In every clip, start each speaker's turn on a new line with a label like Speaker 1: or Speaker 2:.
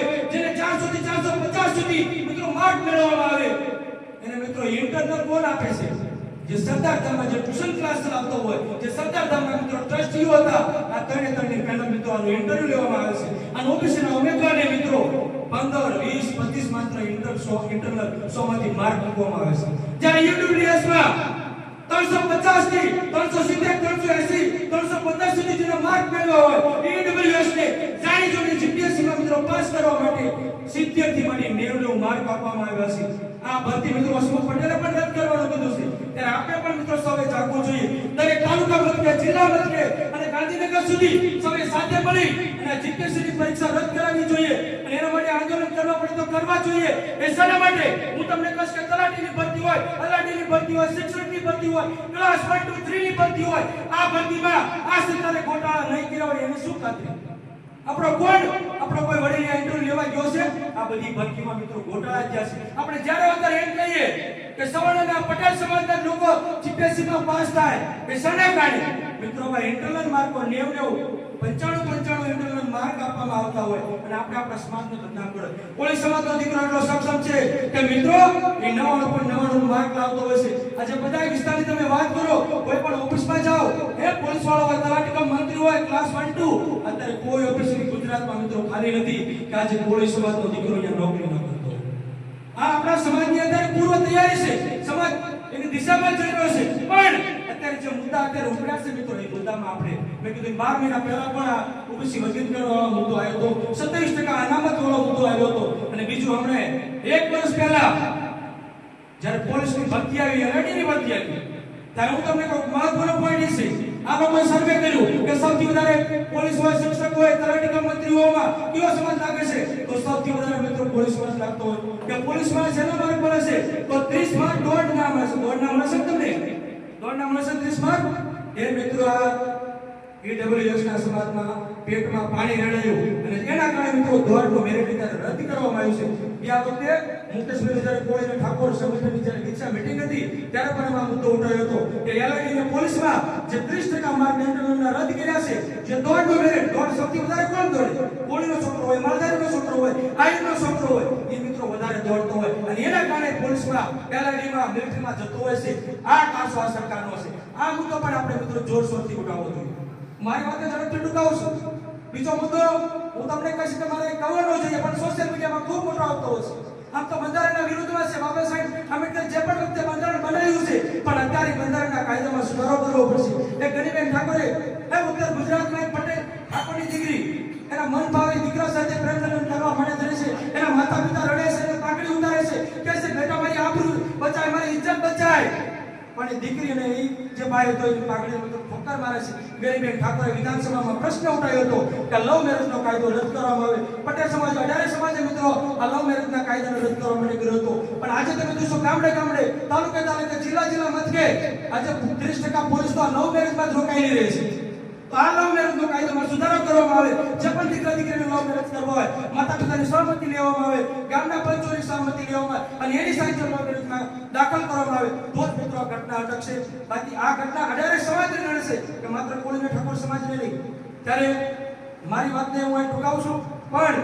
Speaker 1: આવે જેને 400 થી 450 સુધી મિત્રો માર્ક મેળવવામાં આવે. એને મિત્રો ઇન્ટરનલ કોણ આપે છે. જે સરદારધામમાં જે ટ્યુશન ક્લાસ ચલાવતો હોય, જે સરદારધામમાં મિત્રો ટ્રસ્ટીઓ હતા, આ ત્રણે ત્રણની પહેલા મિત્રો આનું ઇન્ટરવ્યુ લેવામાં આવે છે. અને ઓબીસીના ઉમેદવારને મિત્રો 15 20 25 માત્ર ઇન્ટર સો ઇન્ટરનલ 100 માંથી માર્ક મૂકવામાં આવે છે. જ્યારે યુટ્યુબ રિયલ્સમાં 350 થી 370 આપવામાં આવ્યા છે. આ ભરતી મિત્રો હસમુખ પટેલે પણ રદ કરવાનું કીધું છે. ત્યારે આપણે પણ મિત્રો સૌએ જાગવું જોઈએ. દરેક તાલુકા મથકે જિલ્લા મથકે અને ગાંધીનગર સુધી સૌએ સાથે મળી અને જીપીએસસીની પરીક્ષા રદ કરાવવી જોઈએ. અને એના માટે આંદોલન કરવા પડે તો કરવા જોઈએ. એ શાના માટે હું તમને કહીશ કે તલાટીની ભરતી હોય તલાટીની ભરતી હોય, શિક્ષકની ભરતી હોય ક્લાસ 1 2 3 ની ભરતી હોય, આ ભરતીમાં આ સરકારે ગોટાળા નહીં કર્યા હોય એની શું ખાતરી? આપણો કોણ? આપણો કોઈ વડીલ ઇન્ટરવ્યુ લેવા ગયો છે? આ બધી ભરતીમાં મિત્રો ગોટાળા જ છે આપણે જ્યારે અત્યારે એમ કહીએ કે સવર્ણના પટેલ સમાજના લોકો જીપીએસસી માં પાસ થાય એ સને કાઢે મિત્રો માં ઇન્ટરનલ માર્કો 90 90 95 95 જનરલનો માર્ગ આપવામાં આવતા હોય અને આપણે આપણા સમાજનો ધંધા કરે કોળી સમાજનો દીકરો એટલો સક્ષમ છે કે મિત્રો, એ નવાણું પણ નવાણું માર્ગ લાવતો હોય છે. આજે બધા વિસ્તારની તમે વાત કરો, કોઈ પણ ઓફિસમાં જાઓ એ પોલીસ વાળો હોય તલાટી મંત્રી હોય, ક્લાસ 1 2 અત્યારે કોઈ ઓફિસ ગુજરાતમાં મિત્રો ખાલી નથી કે આજે કોળી સમાજનો દીકરો અહીંયા નોકરી ન કરતો આ આપણા સમાજની અંદર પૂર્વ તૈયારી છે. સમાજ એની દિશામાં જઈ રહ્યો છે. પણ અત્યારે જે મુદ્દા અત્યારે ઉભર્યા છે મિત્રો, એ મુદ્દામાં આપણે મેં કીધું બાર મહિના પહેલા પણ આ ઓબીસી વર્ગીકરણ વાળો મુદ્દો આવ્યો હતો, સત્યાવીસ ટકા અનામત વાળો મુદ્દો આવ્યો હતો. અને બીજું હમણે એક વર્ષ પહેલા જ્યારે પોલીસની ભરતી આવી, એલઆઈડીની ભરતી આવી, ત્યારે હું તમને કહું મહત્વનો પોઈન્ટ છે આ લોકોએ સર્વે કર્યું કે સૌથી વધારે પોલીસ હોય શિક્ષક હોય તલાટી મંત્રીઓમાં કયો સમાજ લાગે છે? તો સૌથી વધારે મિત્રો પોલીસ સમાજ લાગતો હોય. કે પોલીસમાં શેના માર્ક પડે છે તો 30 માર્ક દોઢ ના મળે છે દોઢ ના મળે છે તમને? દોઢ ના મળે છે 30 માર્ક એ મિત્રો આ ઈડબ્લ્યુએસ સમાજમાં પેટમાં પાણી રેડાયું અને એના કારણે મિત્રો દોડનો મેરિટ વિધાન રદ કરવામાં આવ્યું છે. ગયા વખતે મુકેશભાઈ જ્યારે કોળીને ઠાકોર સંગઠનની જ્યારે દીક્ષા મીટિંગ હતી, ત્યારે પણ એમાં મુદ્દો ઉઠાવ્યો હતો. કે પોલીસમાં જે 30% માર્ક ઇન્ટરનલના રદ કર્યા છે, જે દોડનો મેરિટ દોડ સૌથી વધારે કોણ દોડે? કોળીનો છોકરો હોય, માલધારીનો છોકરો હોય આઈનો છોકરો હોય, એ મિત્રો વધારે દોડતો હોય અને એના કારણે પોલીસમાં ગેલેરીમાં મિલિટરીમાં જતો હોય છે. આ કાસો આ સરકારનો છે. આ મુદ્દો પણ આપણે મિત્રો જોરશોરથી ઉઠાવવો જોઈએ. મારી વાતે ઝડપથી ટૂંકાવું છું. બીજો મુદ્દો, હું તમને કહીશ કે મારે કહેવાનો જોઈએ, પણ સોશિયલ મીડિયામાં ખૂબ મોટો આવતો હોય છે. આમ તો બંધારણના વિરુદ્ધમાં છે. બાબા સાહેબ, આંબેડકર જે પણ વખતે બંધારણ બનાવ્યું છે, પણ અત્યારે બંધારણના કાયદામાં સુધારો કરવો પડશે. એ ગરીબેન ઠાકોરે, એ ઉત્તર ગુજરાતમાં એક પટેલ ઠાકોરની દીકરી, એના મન પણ દીકરીને એ જે ભાઈ હતો એની પાઘડી મતલબ ઠોકર મારે છે. ગરીબેન ઠાકોરે વિધાનસભામાં પ્રશ્ન ઉઠાવ્યો હતો કે લવ મેરેજનો કાયદો રદ કરવામાં આવે. પટેલ સમાજ અઢારે સમાજે મિત્રો, આ લવ મેરેજના કાયદાને રદ કરવા માટે કર્યો હતો. પણ આજે તમે જોશો ગામડે ગામડે, તાલુકે તાલુકે, જિલ્લા જિલ્લા મથકે આજે 30% પોલીસ તો લવ મેરેજમાં જ રોકાઈ રહી છે. આ લવ મેરેજનો કાયદામાં સુધારો કરવામાં આવે જે પણ દીકરા દીકરીને લવ હોય માતા સહમતિ લેવામાં આવે, ગામના પંચોની સહમતિ લેવામાં આવે, અને એની સાથે લવ મેરેજમાં દાખલ કરવામાં આવે. તો ઘટના અટકશે. બાકી આ ઘટના અઢારે સમાજને નડશે કે માત્ર કોળીને ઠાકોર સમાજને નહીં. ત્યારે મારી વાતને હું અહીં ટૂંકાવું છું. પણ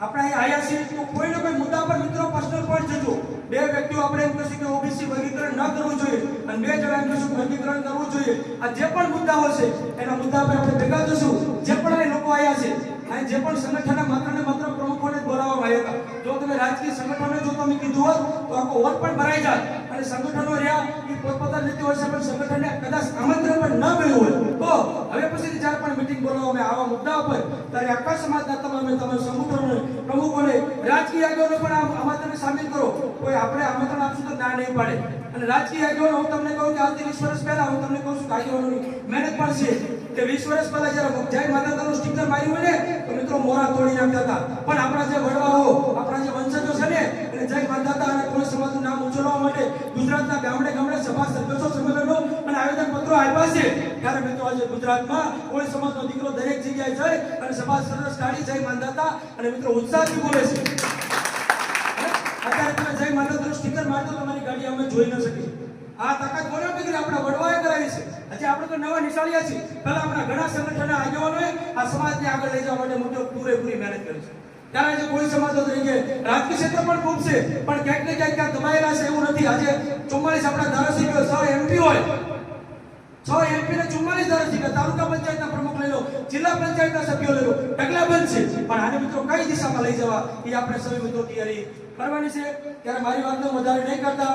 Speaker 1: આપણે અહીં આયા છીએ તો કોઈ મુદ્દા પર મિત્રો પર્સનલ પોઈન્ટ જજો. બે વ્યક્તિઓ આપણે એમ કહીશું કે ઓબીસી વર્ગીકરણ ન કરવું જોઈએ અને બે જણા એમ કહીશું વર્ગીકરણ કરવું જોઈએ. આ જે પણ મુદ્દાઓ છે, એના મુદ્દા પર આપણે ભેગા થશું જે પણ અહીં લોકો આવ્યા છે અને જે પણ સંગઠનના માત્ર ને માત્ર પ્રમુખોને બોલાવવામાં આવ્યા હતા. જો તમે રાજકીય સંગઠનો જો તમે કીધું હોત, તો આખો વોટ પણ ભરાઈ જાત અને સંગઠનો રહ્યા, એ પોતપોતાની રીતે હોય છે, પણ સંગઠનને કદાચ આમંત્રણ પણ ન મળ્યું હોય, તો હવે પછી જ્યારે પણ મીટિંગ બોલાવવામાં આવે મુદ્દા ઉપર, ત્યારે આખા સમાજના તમામે તમામ સંગઠનોને, પ્રમુખોને, રાજકીય આગેવાનો પણ આમાં તમે સામેલ કરો. કોઈ આપણે આમંત્રણ આપશું તો ના નહીં પાડે. અને રાજકીય આગેવાનો, હું તમને કહું કે આજથી વીસ વર્ષ પહેલા હું તમને કહું છું કે આગેવાનોની મહેનત પણ છે. કે વીસ વર્ષ પહેલા જયારે જય માતાનું સ્ટીકર માર્યું હોય ને, તો મિત્રો મોરા તોડી નાખતા હતા. પણ આપણા જે વડવાઓ, આપણા જે વંશજો છે ને અને જય માતા અને કોળી સમાજનું નામ ઉછળવા માટે ગુજરાતના ગામડે ગામડે સભા સદસ્યો સંમેલનો અને આયોજન પત્રો આપ્યા છે. ત્યારે મિત્રો આજે ગુજરાતમાં કોઈ સમાજનો દીકરો દરેક જગ્યાએ જાય અને સભા સરસ કાઢી જય માનદાતા અને મિત્રો ઉત્સાહથી બોલે છે. અત્યારે તમે જય તમારી ગાડી અમે જોઈ ન શકીએ. આ તાકાત કોને વડવાએ કરાવી છે? નવા નિશાળિયા છીએ. પહેલા આપણા ઘણા સંગઠનના આગેવાનોએ આ સમાજને આગળ લઈ જવા માટે મોટો પૂરેપૂરી મહેનત છે. ત્યારે જે કોઈ સમાજ તરીકે રાજકીય ક્ષેત્ર પણ ખૂબ છે, પણ ક્યાંક ક્યાંક દબાયેલા છે એવું નથી. આજે ચુમ્માલીસ આપણા ધારાસભ્યો છ એમપી હોય. છ એમપી ને ચુમ્માલીસ તાલુકા પંચાયતના પ્રમુખ લઈ જિલ્લા પંચાયતના સભ્યો લઈ લો. બંધ છે. પણ આને મિત્રો કઈ દિશામાં લઈ જવા એ આપણે સૌ મિત્રો તૈયારી કરવાની છે ત્યારે મારી વાતને વધારે નહીં કરતા.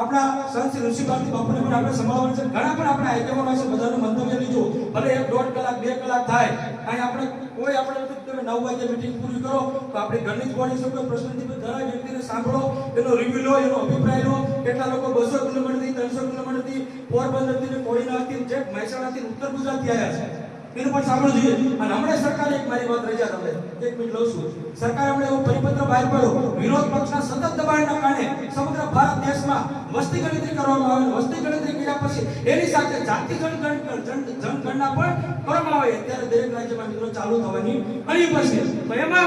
Speaker 1: આપણા સંત ઋષિ ભારતી બાપુને પણ આપણે સંભાળવાનું છે. ઘણા પણ આપણા આઈટમો છે, બધાનું મંતવ્ય લીધો ભલે એક દોઢ કલાક, બે કલાક થાય. અહીં આપણે કોઈ આપણે તમે નવ વાગે મિટિંગ પૂરી કરો, તો આપણે ઘરની જ બોડી શકો પ્રશ્નથી દરેક વ્યક્તિને સાંભળો, એનો રિવ્યુ લો, એનો અભિપ્રાય લો. કેટલા લોકો બસો કિલોમીટરથી ત્રણસો કિલોમીટરથી પોરબંદરથી ને કોડીનાથથી જે મહેસાણાથી ઉત્તર ગુજરાતથી આવ્યા છે. એનું પણ સાંભળવું જોઈએ. અને હમણાં સરકારે એક મારી વાત રજા તમને. એક મિનિટ લઉં છું. સરકારે હમણાં એવો પરિપત્ર બહાર પાડ્યો. વિરોધ પક્ષના સતત દબાણના કારણે સમગ્ર ભારત દેશમાં વસ્તી ગણતરી કરવામાં આવે વસ્તી ગણતરી કર્યા પછી એની સાથે જાતિ જનગણ- જનગણના પણ કરવામાં આવે. ત્યારે દરેક રાજ્યમાં મિત્રો ચાલુ થવાની પડશે તો એમાં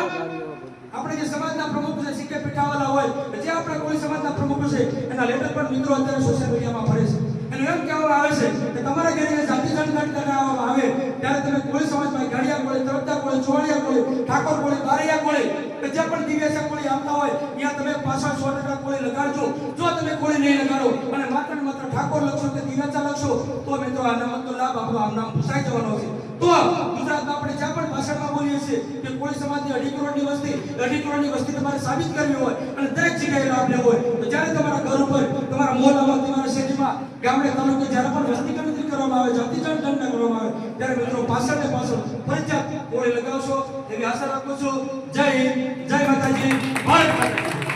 Speaker 1: આપણે જે સમાજના પ્રમુખ છે સીકે પીઠાવાલા હોય, જે આપણા કોઈ સમાજના પ્રમુખ છે, એના લેટર પણ મિત્રો અત્યારે સોશિયલ મીડિયામાં ફરે છે. એનું એમ કહેવામાં આવે છે કે તમારા ઘરે જાતિ જનગણના ત્યારે તમે કોળી સમાજમાં ગાડિયા કોળી તરફતા કોળી ચોળિયા કોળી, ઠાકોર કોળી, બારૈયા કોળી, કે જે પણ દિવ્યાસા કોળી આવતા હોય, ત્યાં તમે પાછળ સો ટકા કોળી લગાડજો. જો તમે કોળી નહીં લગાડો અને માત્ર માત્ર ઠાકોર લખશો કે દિવ્યાસા લખશો, તો મિત્રો આનામાં તો લાભ આપણો આમ નામ ભૂસાઈ જવાનો છે તો ગુજરાતમાં આપણે જ્યાં પણ ભાષામાં બોલીએ છીએ કે કોઈ સમાજની અઢી કરોડની વસ્તી, અઢી કરોડની વસ્તી તમારે સાબિત કરવી હોય અને દરેક જગ્યાએ લાભ લેવો હોય, તો જ્યારે તમારા ઘર ઉપર, તમારા મોહલ્લામાં, તમારા શહેરમાં, ગામડે, તાલુકે જ્યારે પણ વસ્તી ગણતરી કરવામાં આવે જાતિ જનગણના કરવામાં આવે, ત્યારે મિત્રો પાછળ ને પાછળ ફરજિયાત કોળી લગાવશો, એવી આશા રાખું છું. જય હિન્દ, જય માતાજી, ભારત